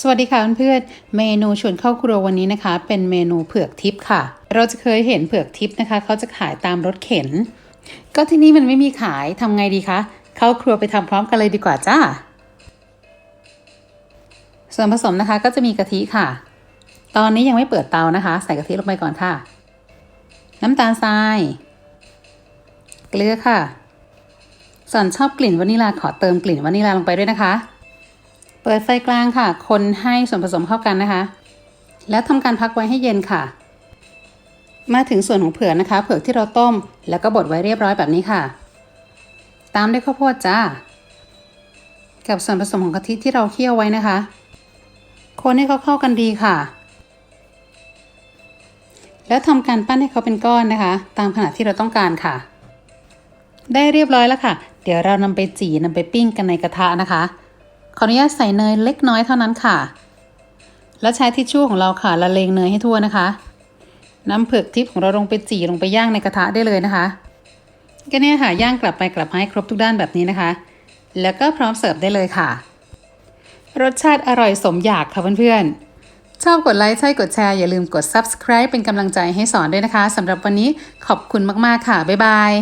สวัสดีค่ะเพื่อนๆเมนูชวนเข้าครัววันนี้นะคะ เป็นเมนูเผือกทิพย์ค่ะ เราจะเคยเห็นเผือกทิพย์นะคะ เขาจะขายตามรถเข็น ก็ที่นี่มันไม่มีขายทำไงดีคะเข้าครัวไปทำพร้อมกันเลยดีกว่าจ้าส่วนผสมนะคะก็จะมีกะทิค่ะ ตอนนี้ยังไม่เปิดเตานะคะ ใส่กะทิลงไปก่อนค่ะ น้ำตาลทราย เกลือค่ะส่วนชอบกลิ่นวานิลาขอเติมกลิ่นวานิลาลงไปด้วยนะคะ เปิดไฟกลางค่ะ คนให้ส่วนผสมเข้ากันนะคะ แล้วทำการพักไว้ให้เย็นค่ะ มาถึงส่วนของเผือกนะคะ เผือกที่เราต้ม แล้วก็บดไว้เรียบร้อยแบบนี้ค่ะ ตามด้วยข้าวโพดจ้า กับส่วนผสมของกะทิที่เราเคี่ยวไว้นะคะ คนให้เขาเข้ากันดีค่ะ แล้วทำการปั้นให้เขาเป็นก้อนนะคะ ตามขนาดที่เราต้องการค่ะ ได้เรียบร้อยแล้วค่ะ เดี๋ยวเรานำไปจีนำไปปิ้งกันในกระทะนะคะ ขออนุญาตใส่เนยเล็กน้อยเท่านั้นค่ะ แล้วใช้ทิชชู่ของเราค่ะละเลงเนยให้ทั่วนะคะน้ำเผือกทิพย์ของเราลงไปจีลงไปย่างในกระทะได้เลยนะคะก็เนี่ยค่ะย่างกลับไปกลับมาให้ครบทุกด้านแบบนี้นะคะ แล้วก็พร้อมเสิร์ฟได้เลยค่ะ รสชาติอร่อยสมอยากค่ะเพื่อนๆ ชอบกดไลค์ใช่กดแชร์อย่าลืมกด subscribe เป็นกำลังใจให้สอนด้วยนะคะสำหรับวันนี้ขอบคุณมากๆค่ะ บ๊ายบาย